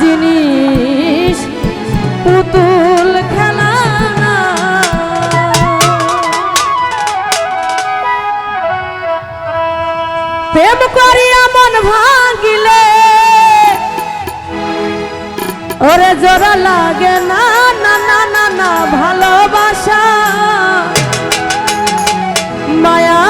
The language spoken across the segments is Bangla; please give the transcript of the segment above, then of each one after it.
জিনিস, পুতুল খেলা। প্রেম করিয়া মন ভাঙিলে, ওরে জোড়া লাগে না না না না না, ভালোবাসা মায়ার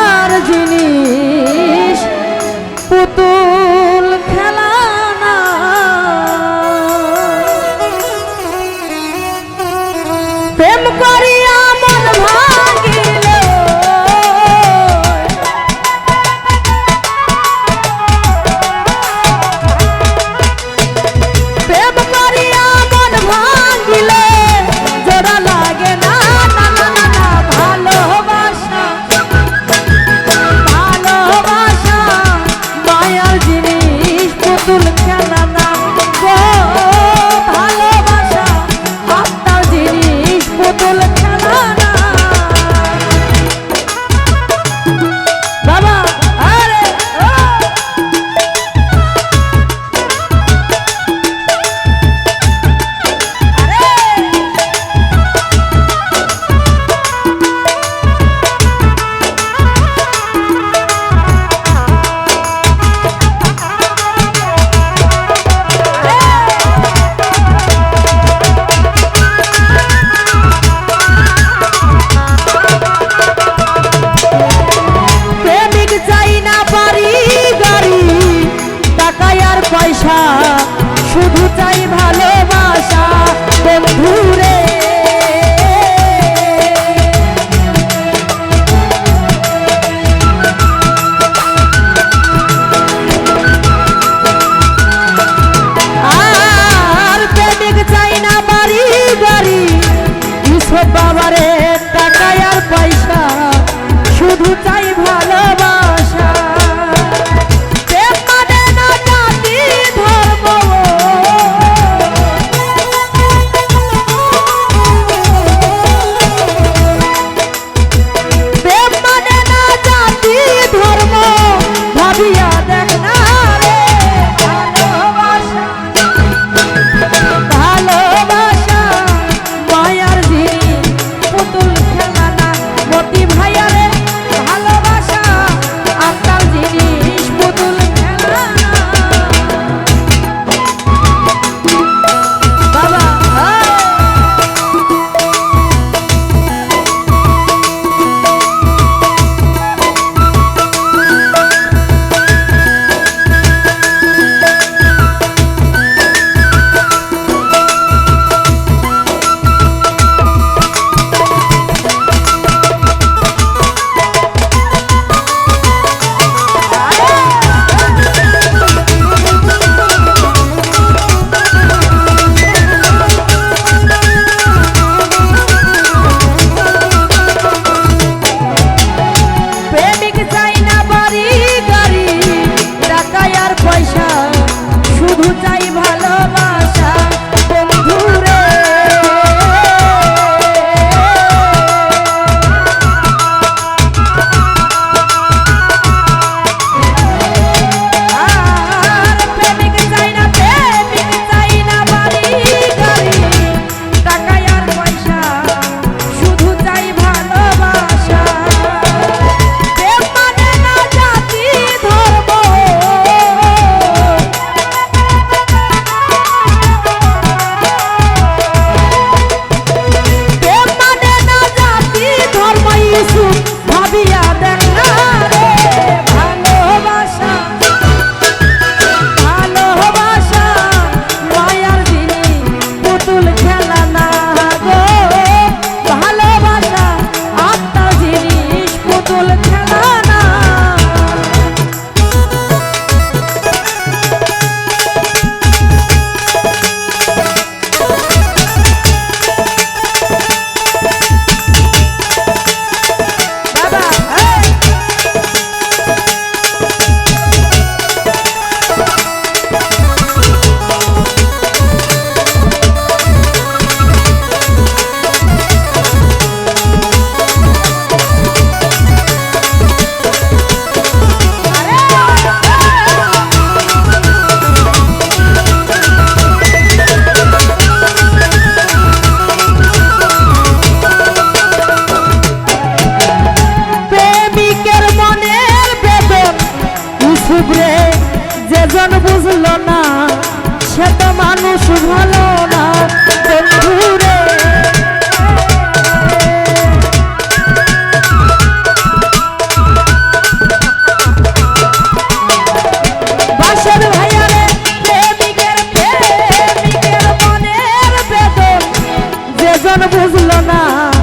বুঝলো না।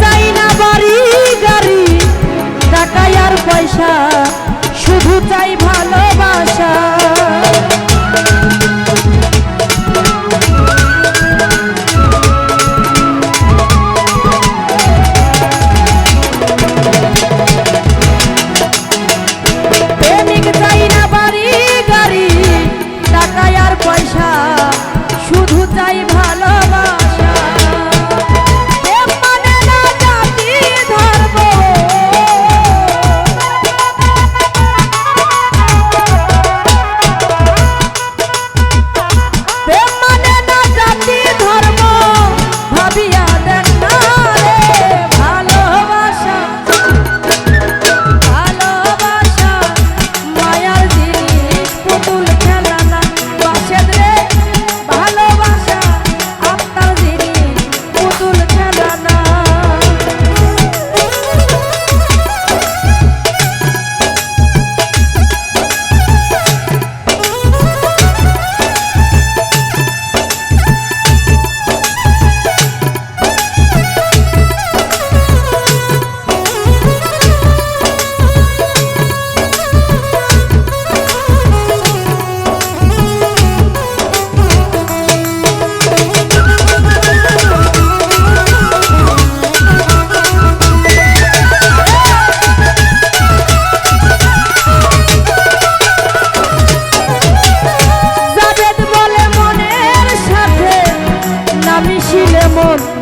চাই না বাড়ি গাড়ি টাকা আর পয়সা শুধু চাই ভালোবাসা। মন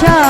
deixar